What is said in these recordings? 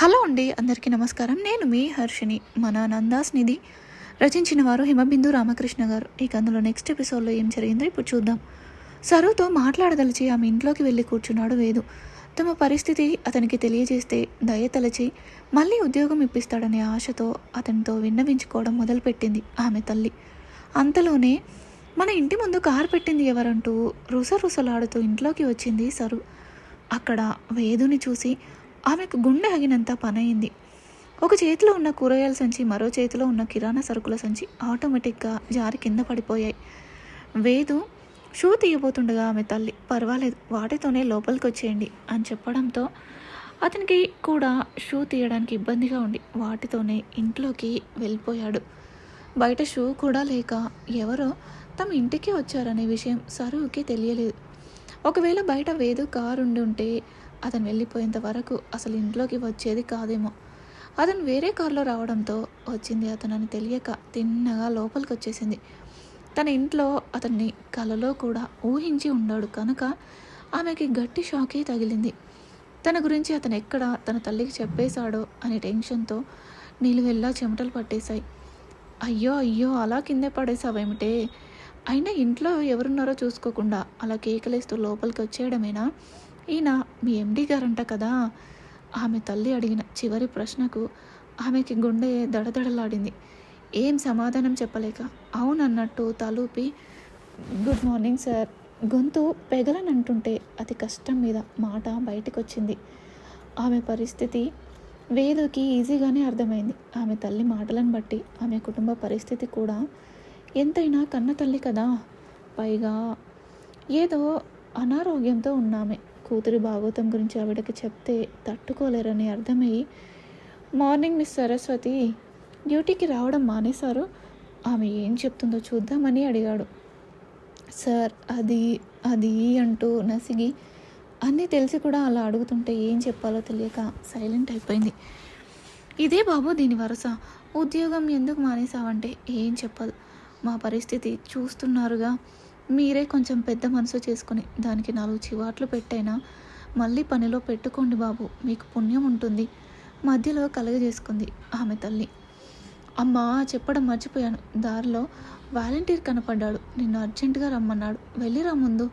Hello అండి అందరికీ నమస్కారం. నేను మీ హర్షిని మన నందాస్ నిధి రచించిన వారు హిమబిందు రామకృష్ణ గారు. ఇక అందులో నెక్స్ట్ ఎపిసోడ్లో ఏం జరిగిందో ఇప్పుడు చూద్దాం. సరుతో మాట్లాడదలిచి ఆమె ఇంట్లోకి వెళ్ళి కూర్చున్నాడు వేదు. తమ పరిస్థితి అతనికి తెలియజేస్తే దయతలచి మళ్ళీ ఉద్యోగం ఇప్పిస్తాడనే ఆశతో అతనితో విన్నవించుకోవడం మొదలుపెట్టింది ఆమె తల్లి. అంతలోనే మన ఇంటి ముందు కారు పెట్టింది ఎవరంటూ రుసరుసలాడుతూ ఇంట్లోకి వచ్చింది సరు. అక్కడ వేదుని చూసి ఆమెకు గుండె ఆగినంత పనయింది ఒక చేతిలో ఉన్న కూరగాయల సంచి మరో చేతిలో ఉన్న కిరాణా సరుకుల సంచి ఆటోమేటిక్గా జారి కింద పడిపోయాయి. వేదు షూ తీయబోతుండగా ఆమె తల్లి పర్వాలేదు వాటితోనే లోపలికి వచ్చేయండి అని చెప్పడంతో అతనికి కూడా షూ తీయడానికి ఇబ్బందిగా ఉండి వాటితోనే ఇంట్లోకి వెళ్ళిపోయాడు. బయట షూ కూడా లేక ఎవరో తమ ఇంటికి వచ్చారనే విషయం సరువుకి తెలియలేదు. ఒకవేళ బయట వేదు కారు ఉండి ఉంటే అతను వెళ్ళిపోయేంత వరకు అసలు ఇంట్లోకి వచ్చేది కాదేమో. అతను వేరే కారులో రావడంతో వచ్చింది అతనని తెలియక తిన్నగా లోపలికి వచ్చేసింది తన ఇంట్లో అతన్ని కలలో కూడా ఊహించి ఉన్నాడు కనుక ఆమెకి గట్టి షాకే తగిలింది. తన గురించి అతను ఎక్కడ తన తల్లికి చెప్పేశాడో అనే టెన్షన్తో నిలువెల్లా చెమటలు పట్టేశాయి. అయ్యో అయ్యో అలా కిందే పడేసావేమిటే అయినా ఇంట్లో ఎవరున్నారో చూసుకోకుండా అలా కేకలేస్తూ లోపలికి వచ్చేయడమేనా ఈయన మీ ఎండి గారంట కదా? ఆమె తల్లి అడిగిన చివరి ప్రశ్నకు ఆమెకి గుండె దడదడలాడింది. ఏం సమాధానం చెప్పలేక? అవునన్నట్టు తలూపి గుడ్ మార్నింగ్ సార్. గొంతు పెగలనంటుంటే అతి కష్టం మీద మాట బయటకు వచ్చింది ఆమె పరిస్థితి వేదుకి ఈజీగానే అర్థమైంది. ఆమె తల్లి మాటలను బట్టి ఆమె కుటుంబ పరిస్థితి కూడా ఎంతైనా కన్న తల్లి కదా? పైగా ఏదో అనారోగ్యంతో ఉన్నామే. కూతురి భాగవతం గురించి ఆవిడకి చెప్తే తట్టుకోలేరని అర్థమయ్యి మార్నింగ్ మిస్ సరస్వతి డ్యూటీకి రావడం మానేశారు. ఆమె ఏం చెప్తుందో చూద్దామని అడిగాడు. సార్ అది అది అంటూ నసిగి అన్నీ తెలిసి కూడా అలా అడుగుతుంటే ఏం చెప్పాలో తెలియక సైలెంట్ అయిపోయింది. ఇదే బాబు దీని వరుస. ఉద్యోగం ఎందుకు మానేసావంటే ఏం చెప్పదు. మా పరిస్థితి చూస్తున్నారుగా. మీరే కొంచెం పెద్ద మనసు చేసుకుని దానికి నాలుగు చివాట్లు పెట్టైనా మళ్ళీ పనిలో పెట్టుకోండి బాబు. మీకు పుణ్యం ఉంటుంది. మధ్యలో కలగజేసుకుంది ఆమె తల్లి. అమ్మా చెప్పడం మర్చిపోయాను. దారిలో వాలంటీర్ కనపడ్డాడు. నిన్ను అర్జెంటుగా రమ్మన్నాడు. వెళ్ళిరా ముందు.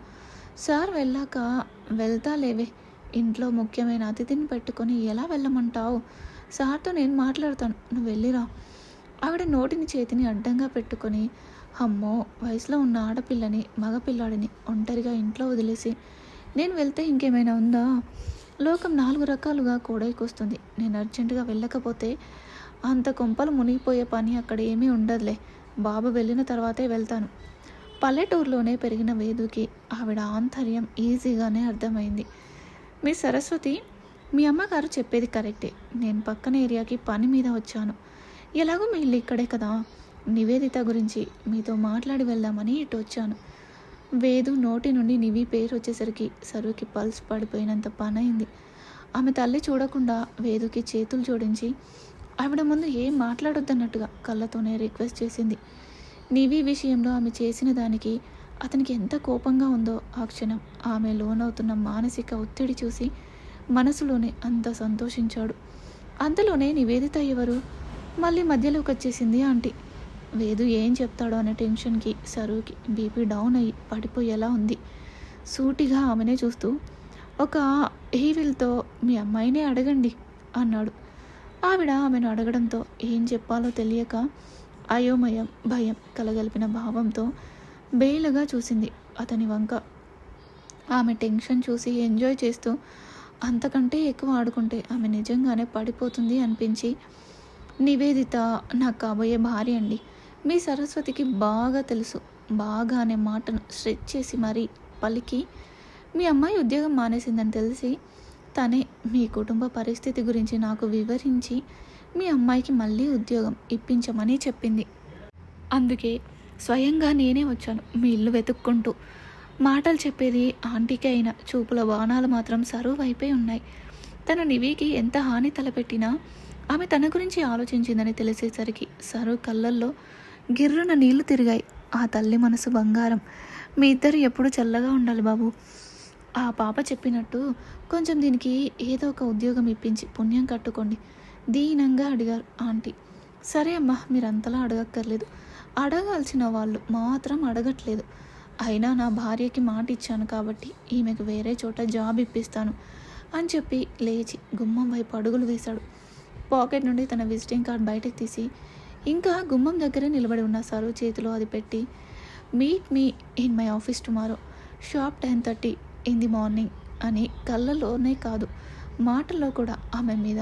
సార్ వెళ్ళాక వెళ్తా లేవే. ఇంట్లో ముఖ్యమైన అతిథిని పెట్టుకొని ఎలా వెళ్ళమంటావు? సార్తో నేను మాట్లాడతాను. నువ్వు వెళ్ళిరా ఆవిడ నోటిని చేతిని అడ్డంగా పెట్టుకొని అమ్మో వయసులో ఉన్న ఆడపిల్లని మగపిల్లాడిని ఒంటరిగా ఇంట్లో వదిలేసి నేను వెళ్తే ఇంకేమైనా ఉందా? లోకం నాలుగు రకాలుగా కూడైకొస్తుంది నేను అర్జెంటుగా వెళ్ళకపోతే అంత కొంపలు మునిగిపోయే పని అక్కడ ఏమీ ఉండదులే. బాబు వెళ్ళిన తర్వాతే వెళ్తాను. పల్లెటూరులోనే పెరిగిన వేదుకి ఆవిడ ఆంతర్యం ఈజీగానే అర్థమైంది. మీ సరస్వతి మీ అమ్మగారు చెప్పేది కరెక్టే. నేను పక్కన ఏరియాకి పని మీద వచ్చాను. ఎలాగో మీ ఇల్లు ఇక్కడే కదా? నివేదిత గురించి మీతో మాట్లాడి వెళ్దామని ఇటు వచ్చాను. వేదు నోటి నుండి నివి పేరు వచ్చేసరికి సరువుకి పల్స్ పడిపోయినంత పనైంది. ఆమె తల్లి చూడకుండా వేదుకి చేతులు జోడించి ఆవిడ ముందు ఏం మాట్లాడొద్దన్నట్టుగా కళ్ళతోనే రిక్వెస్ట్ చేసింది. నివి విషయంలో ఆమె చేసిన దానికి అతనికి ఎంత కోపంగా ఉందో ఆ క్షణం ఆమె లోనవుతున్న మానసిక ఒత్తిడి చూసి మనసులోనే అంత సంతోషించాడు. అంతలోనే నివేదిత ఎవరు? మళ్ళీ మధ్యలోకి వచ్చేసింది ఆంటీ. వేదు ఏం చెప్తాడో అనే టెన్షన్కి సరువుకి బీపీ డౌన్ అయ్యి పడిపోయేలా ఉంది. సూటిగా ఆమెనే చూస్తూ ఒక ఈవిల్తో మీ అమ్మాయినే అడగండి అన్నాడు. ఆవిడ ఆమెను అడగడంతో ఏం చెప్పాలో తెలియక అయోమయం భయం కలగలిపిన భావంతో బేలుగా చూసింది అతని వంక. ఆమె టెన్షన్ చూసి ఎంజాయ్ చేస్తూ అంతకంటే ఎక్కువ ఆడుకుంటే ఆమె నిజంగానే పడిపోతుంది అనిపించి నివేదిత నాకు కాబోయే భార్య అండి. మీ సరస్వతికి బాగా తెలుసు. బాగా అనే మాటను స్ట్రెచ్ చేసి మరీ పలికి మీ అమ్మాయి ఉద్యోగం మానేసిందని తెలిసి తనే మీ కుటుంబ పరిస్థితి గురించి నాకు వివరించి మీ అమ్మాయికి మళ్ళీ ఉద్యోగం ఇప్పించమని చెప్పింది. అందుకే స్వయంగా నేనే వచ్చాను మీ ఇల్లు వెతుక్కుంటూ. మాటలు చెప్పేది ఆంటీకి అయిన చూపుల బాణాలు మాత్రం సరువు ఉన్నాయి. తన నివికి ఎంత హాని తలపెట్టినా ఆమె తన గురించి ఆలోచించిందని తెలిసేసరికి సరు కళ్ళల్లో గిర్రున నీళ్ళు తిరిగాయి. ఆ తల్లి మనసు బంగారం. మీ ఇద్దరు ఎప్పుడు చల్లగా ఉండాలి బాబు. ఆ పాప చెప్పినట్టు కొంచెం దీనికి ఏదో ఒక ఉద్యోగం ఇప్పించి పుణ్యం కట్టుకోండి. దీనంగా అడిగారు ఆంటీ. సరే అమ్మా మీరంతలా అడగక్కర్లేదు. అడగాల్సిన వాళ్ళు మాత్రం అడగట్లేదు. అయినా నా భార్యకి మాట ఇచ్చాను కాబట్టి ఈమెకు వేరే చోట జాబ్ ఇప్పిస్తాను అని చెప్పి లేచి గుమ్మం వైపు అడుగులు వేశాడు. పాకెట్ నుండి తన విజిటింగ్ కార్డ్ బయటకు తీసి ఇంకా గుమ్మం దగ్గర నిలబడి ఉన్న సరు చేతిలో అది పెట్టి meet me in my office tomorrow. Sharp ten thirty in the morning అని కళ్ళలోనే కాదు మాటల్లో కూడా ఆమె మీద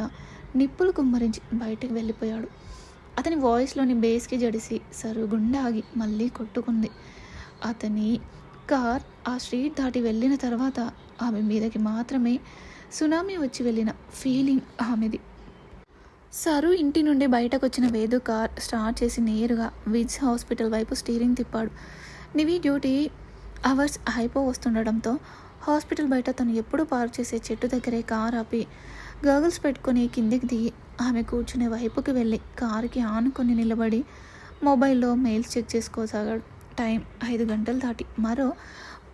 నిప్పులు కుమ్మరించి బయటకు వెళ్ళిపోయాడు. అతని వాయిస్లోని బేస్కి జడిసి సరు గుండాగి మళ్ళీ కొట్టుకుంది. అతని కార్ ఆ స్ట్రీట్ దాటి వెళ్ళిన తర్వాత ఆమె మీదకి మాత్రమే సునామీ వచ్చి వెళ్ళిన ఫీలింగ్ ఆమెది. సరు ఇంటి నుండి బయటకు వచ్చిన వేదు కార్ స్టార్ట్ చేసి నేరుగా విజ్ హాస్పిటల్ వైపు స్టీరింగ్ తిప్పాడు. నివి డ్యూటీ అవర్స్ హైపో వస్తుండడంతో హాస్పిటల్ బయట తను ఎప్పుడూ పార్క్ చేసే చెట్టు దగ్గరే కార్ ఆపి గగల్స్ పెట్టుకొని కిందికి దిగి ఆమె కూర్చునే వైపుకి వెళ్ళి కారుకి ఆనుకొని నిలబడి మొబైల్లో మెయిల్స్ చెక్ చేసుకోసాగాడు. టైం ఐదు గంటలు దాటి. మరో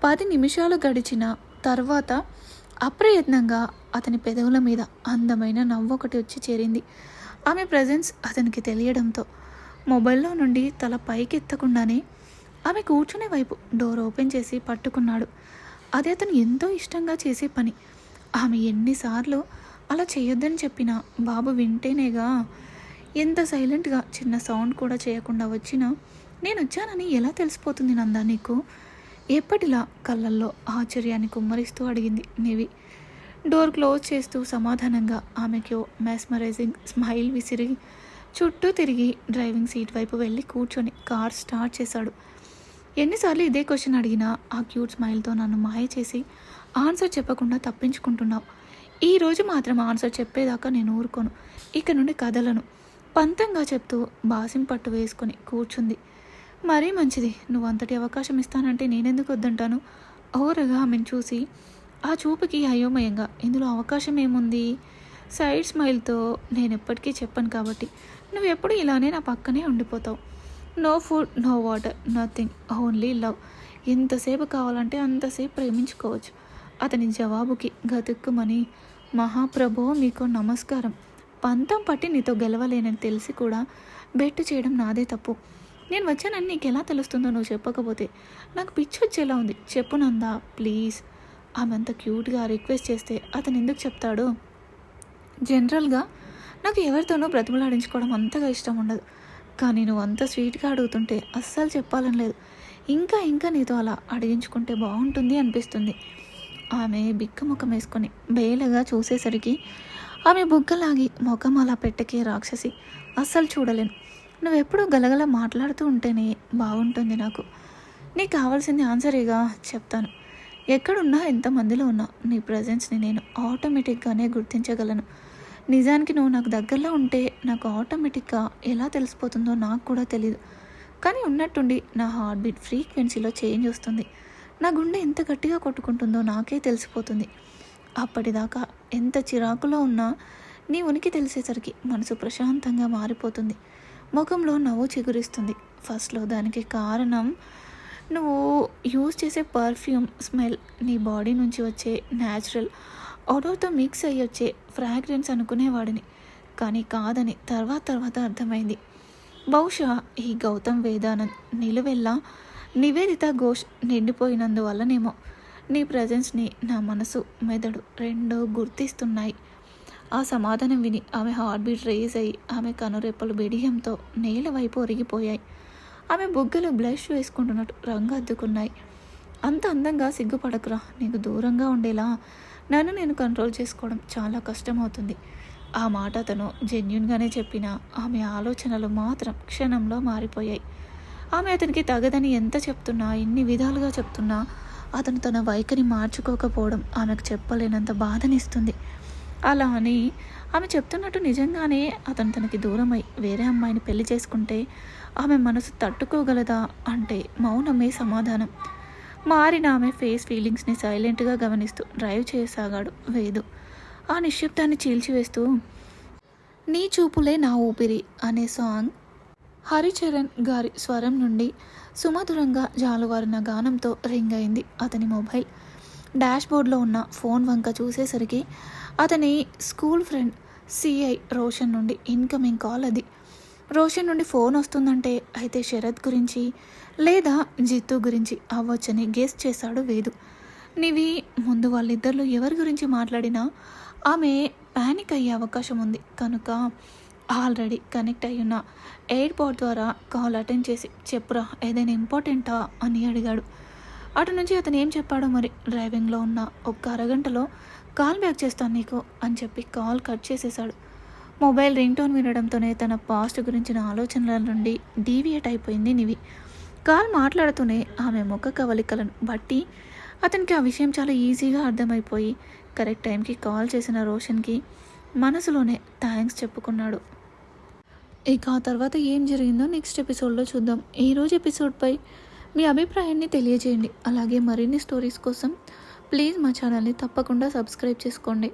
పది నిమిషాలు గడిచిన తర్వాత అప్రయత్నంగా అతని పెదవుల మీద అందమైన నవ్వు ఒకటి వచ్చి చేరింది. ఆమె ప్రజెన్స్ అతనికి తెలియడంతో మొబైల్లో నుండి తల పైకెత్తకుండానే ఆమె కూర్చునే వైపు డోర్ ఓపెన్ చేసి పట్టుకున్నాడు. అది అతను ఎంతో ఇష్టంగా చేసే పని. ఆమె ఎన్నిసార్లు అలా చేయొద్దని చెప్పినా బాబు వింటేనేగా ఎంత సైలెంట్గా చిన్న సౌండ్ కూడా చేయకుండా వచ్చినా నేను వచ్చానని ఎలా తెలిసిపోతుంది నందా నీకు? ఎప్పటిలా కళ్ళల్లో ఆశ్చర్యాన్ని కుమ్మరిస్తూ అడిగింది నివి. డోర్ క్లోజ్ చేస్తూ సమాధానంగా ఆమెకు మెస్మరైజింగ్ స్మైల్ విసిరి చుట్టూ తిరిగి డ్రైవింగ్ సీట్ వైపు వెళ్ళి కూర్చొని కార్ స్టార్ట్ చేశాడు. ఎన్నిసార్లు ఇదే క్వశ్చన్ అడిగినా ఆ క్యూట్ స్మైల్తో నన్ను మాయ చేసి ఆన్సర్ చెప్పకుండా తప్పించుకుంటున్నావు. ఈ రోజు మాత్రం ఆన్సర్ చెప్పేదాకా నేను ఊరుకోను. ఇక నుండి కథలను పంతంగా చెప్తూ బాసిం పట్టు వేసుకొని కూర్చుంది. మరీ మంచిది. నువ్వు అంతటి అవకాశం ఇస్తానంటే నేనెందుకు వద్దంటాను? ఓరగా ఆమెను చూసి ఆ చూపుకి అయోమయంగా ఇందులో అవకాశం ఏముంది? సైడ్ స్మైల్తో నేను ఎప్పటికీ చెప్పను కాబట్టి. నువ్వు ఎప్పుడు ఇలానే నా పక్కనే ఉండిపోతావు. No food no water nothing only love. ఎంతసేపు కావాలంటే అంతసేపు ప్రేమించుకోవచ్చు. అతని జవాబుకి గతుక్కుమని మహాప్రభో మీకు నమస్కారం. పంతం పట్టి నీతో గెలవలేనని తెలిసి కూడా బెట్టు చేయడం నాదే తప్పు. నేను వచ్చానని నీకు ఎలా తెలుస్తుందో నువ్వు చెప్పకపోతే నాకు పిచ్చి వచ్చేలా ఉంది. చెప్పు నందా ప్లీజ్. ఆమె అంత క్యూట్గా రిక్వెస్ట్ చేస్తే అతను ఎందుకు చెప్తాడు? జనరల్గా నాకు ఎవరితోనూ బ్రతిమలాడించుకోవడం అంతగా ఇష్టం ఉండదు. కానీ నువ్వు అంత స్వీట్గా అడుగుతుంటే అస్సలు చెప్పాలని లేదు. ఇంకా ఇంకా నీతో అలా అడిగించుకుంటే బాగుంటుంది అనిపిస్తుంది. ఆమె బిక్క ముఖం వేసుకొని బేలగా చూసేసరికి ఆమె బుగ్గలాగి ముఖం అలా పెట్టకే రాక్షసి. అస్సలు చూడలేను. నువ్వెప్పుడు గలగల మాట్లాడుతూ ఉంటేనే బాగుంటుంది నాకు. నీకు కావాల్సింది ఆన్సరేగా చెప్తాను. ఎక్కడున్నా ఎంతమందిలో ఉన్నా నీ ప్రజెన్స్ని నేను ఆటోమేటిక్గానే గుర్తించగలను. నిజానికి నువ్వు నాకు దగ్గరలో ఉంటే నాకు ఆటోమేటిక్గా ఎలా తెలిసిపోతుందో నాకు కూడా తెలియదు కానీ ఉన్నట్టుండి నా హార్ట్ బీట్ ఫ్రీక్వెన్సీలో చేంజ్ వస్తుంది. నా గుండె ఎంత గట్టిగా కొట్టుకుంటుందో నాకే తెలిసిపోతుంది. అప్పటిదాకా ఎంత చిరాకులో ఉన్నా నీ ఉనికి తెలిసేసరికి మనసు ప్రశాంతంగా మారిపోతుంది. ముఖంలో నవ్వు చిగురిస్తుంది. ఫస్ట్లో దానికి కారణం నువ్వు యూజ్ చేసే పర్ఫ్యూమ్ స్మెల్ నీ బాడీ నుంచి వచ్చే న్యాచురల్ ఆర్డర్తో మిక్స్ అయ్యి వచ్చే ఫ్రాగ్రెన్స్ అనుకునేవాడిని. కానీ కాదని తర్వాత తర్వాత అర్థమైంది. బహుశా ఈ గౌతమ్ వేదానంద్ నిలువెల్లా నివేదిత ఘోష్ నిండిపోయినందువల్లనేమో. నీ ప్రజెన్స్ని నా మనసు మెదడు రెండో గుర్తిస్తున్నాయి. ఆ సమాధానం విని ఆమె హార్ట్ బీట్ రేజ్ అయ్యి ఆమె కనురెప్పలు బిడియంతో నేల వైపు ఒరిగిపోయాయి. ఆమె బుగ్గలు బ్లష్ వేసుకుంటున్నట్టు రంగు అద్దుకున్నాయి. అంత అందంగా సిగ్గుపడకురా నీకు దూరంగా ఉండేలా? నన్ను నేను కంట్రోల్ చేసుకోవడం చాలా కష్టమవుతుంది. ఆ మాట అతను జెన్యున్గానే చెప్పిన ఆమె ఆలోచనలు మాత్రం క్షణంలో మారిపోయాయి. ఆమె అతనికి తగదని ఎంత చెప్తున్నా ఎన్ని విధాలుగా చెప్తున్నా అతను తన వైఖరి మార్చుకోకపోవడం ఆమెకు చెప్పలేనంత బాధనిస్తుంది. అలా అని ఆమె చెప్తున్నట్టు నిజంగానే అతను తనకి దూరమై వేరే అమ్మాయిని పెళ్ళి చేసుకుంటే ఆమె మనసు తట్టుకోగలదా అంటే మౌనమే సమాధానం. మారిన ఆమె ఫేస్ ఫీలింగ్స్ని సైలెంట్గా గమనిస్తూ డ్రైవ్ చేయసాగాడు వేదు. ఆ నిశ్శబ్దాన్ని చీల్చివేస్తూ నీ చూపులే నా ఊపిరి అనే సాంగ్ హరిచరణ్ గారి స్వరం నుండి సుమధురంగా జాలువారిన గానంతో రింగ్ అయింది అతని మొబైల్. డాష్బోర్డ్లో ఉన్న ఫోన్ వంక చూసేసరికి అతని స్కూల్ ఫ్రెండ్ సిఐ రోషన్ నుండి ఇన్కమింగ్ కాల్ అది. రోషన్ నుండి ఫోన్ వస్తుందంటే అయితే శరత్ గురించి లేదా జిత్తు గురించి అవ్వచ్చని గెస్ చేశాడు వేదు. నివి ముందు వాళ్ళిద్దరిలో ఎవరి గురించి మాట్లాడినా ఆమె ప్యానిక్ అయ్యే అవకాశం ఉంది. కనుక ఆల్రెడీ కనెక్ట్ అయి ఉన్న ఎయిర్పోర్ట్ ద్వారా కాల్ అటెండ్ చేసి చెప్పురా ఏదైనా ఇంపార్టెంటా అని అడిగాడు. అటు నుంచి అతను ఏం చెప్పాడో మరి? డ్రైవింగ్లో ఉన్న ఒక్క అరగంటలో కాల్ బ్యాక్ చేస్తాను నీకు అని చెప్పి కాల్ కట్ చేసేశాడు. మొబైల్ రింగ్ టోన్ వినడంతోనే తన పాస్ట్ గురించిన ఆలోచనల నుండి డీవియేట్ అయిపోయింది నివి. కాల్ మాట్లాడుతూనే ఆమె ముఖ కవలికలను బట్టి అతనికి ఆ విషయం చాలా ఈజీగా అర్థమైపోయి కరెక్ట్ టైంకి కాల్ చేసిన రోషన్కి మనసులోనే థ్యాంక్స్ చెప్పుకున్నాడు. ఇక ఆ తర్వాత ఏం జరిగిందో నెక్స్ట్ ఎపిసోడ్లో చూద్దాం. ఈరోజు ఎపిసోడ్పై మీ అభిప్రాయాన్ని తెలియజేయండి. అలాగే మరిన్ని స్టోరీస్ కోసం ప్లీజ్ మా ఛానల్ని తప్పకుండా సబ్స్క్రైబ్ చేసుకోండి.